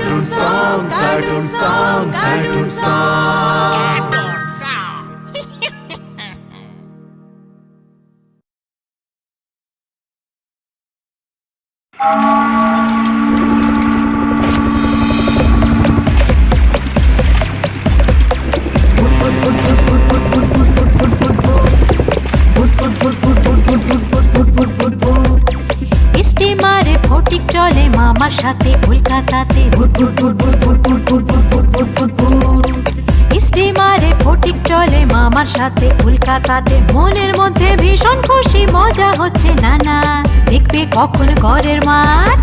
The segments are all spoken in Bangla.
cartoon song, cartoon song, cartoon song. Cartoon song. সাথে কলকাতাতে স্টিমারে ফটিক চলে মামার সাথে কলকাতাতে মনের মধ্যে ভীষণ খুশি মজা হচ্ছে নানা দেখবে কখন ঘরের মাঠ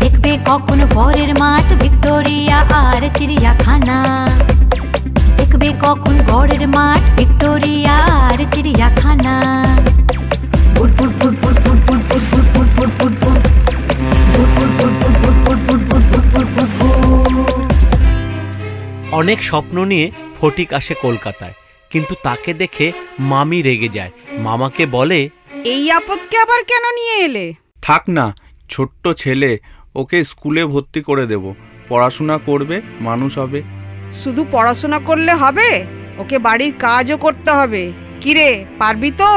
দেখবে কখন বরের মাঠ ভিক্টোরিয়া আর চিড়িয়াখানা দেখবে কখন গড়ের মাঠ ভিক্টোরিয়া আর চিড়িয়াখানা অনেক স্বপ্ন নিয়ে ফটিক আসে কলকাতায় কিন্তু তাকে দেখে মামি রেগে যায়। মামাকে বলে এই আপদকে আবার কেন নিয়ে এলে? থাক না ছোট্ট ছেলে ওকে স্কুলে ভর্তি করে দেব। পড়াশোনা করবে মানুষ হবে। শুধু পড়াশোনা করলে হবে? ওকে বাড়ির কাজও করতে হবে। কিরে পারবি তো?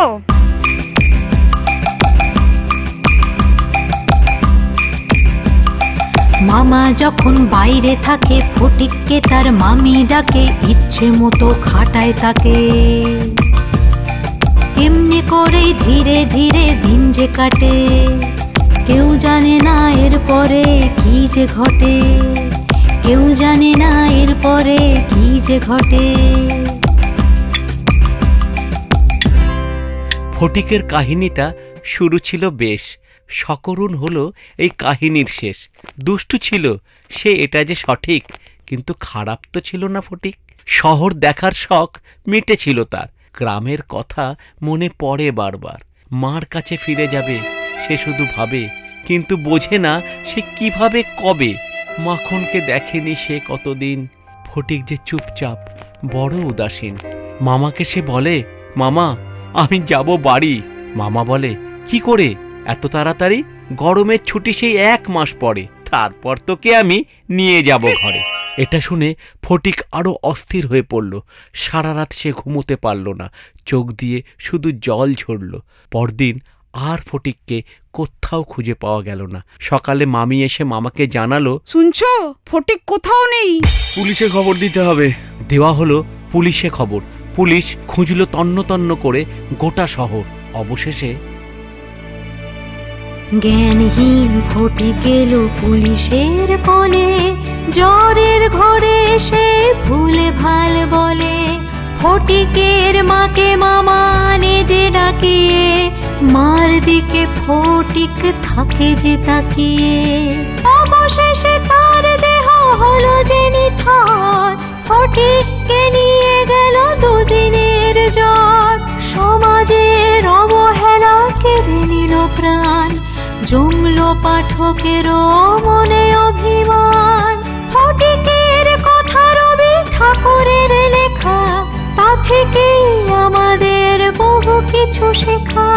মামা যখন বাইরে থাকে, ফটিককে তার মামি ডাকে, ইচ্ছে মতো খাটায় তাকে। এমনি করেই ধীরে ধীরে দিন যে কাটে। কেউ জানে না এরপরে কি যে ঘটে। কেউ জানে না এরপরে কি যে ঘটে। ফটিকের কাহিনীটা শুরু ছিল বেশ। সকরুণ হলো এই কাহিনীর শেষ। দুষ্টু ছিল, সে এটা যে সঠিক, কিন্তু খারাপ তো ছিল না ফটিক। শহর দেখার শখ মিটেছিল তার। গ্রামের কথা মনে পড়ে বারবার। মার কাছে ফিরে যাবে, সে শুধু ভাবে, কিন্তু বোঝে না সে কীভাবে কবে। মাখনকে দেখেনি সে কতদিন। ফটিক যে চুপচাপ, বড় উদাসীন। মামাকে সে বলে, মামা, আমি যাব বাড়ি। মামা বলে, কি করে? এত তাড়াতাড়ি? গরমের ছুটি সেই এক মাস পরে। তারপর তোকে আমি নিয়ে যাব ঘরে। এটা শুনে ফটিক আরও অস্থির হয়ে পড়ল। সারা রাত সে ঘুমোতে পারল না। চোখ দিয়ে শুধু জল ঝরল। পরদিন আর ফটিককে কোথাও খুঁজে পাওয়া গেল না। সকালে মামি এসে মামাকে জানালো শুনছো? ফটিক কোথাও নেই। পুলিশে খবর দিতে হবে। দেওয়া হলো পুলিশে খবর। পুলিশ খুঁজল তন্ন তন্ন করে গোটা শহর। অবশেষে জ্ঞানহীন ফটি গেল পুলিশের কলে। জ্বরের ঘরে সে ভুলে ভালো বলে। ফটিকের মাকে মামা যে ডাকিয়ে মার দিকে ফটিক থাকে যে তাকিয়ে। অবশেষে তার দেহ হলো যে নিথর। ফটিককে নিয়ে গেল পাঠকেরও মনে অভিমান। ফটিকের কথা রবি ঠাকুরের লেখা, তা থেকে আমাদের বহু কিছু শেখা।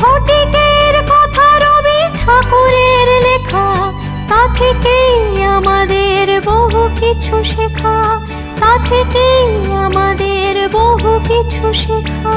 ফটিকের কথা রবি ঠাকুরের লেখা, তা থেকে আমাদের বহু কিছু শেখা। তা থেকে আমাদের বহু কিছু শেখা।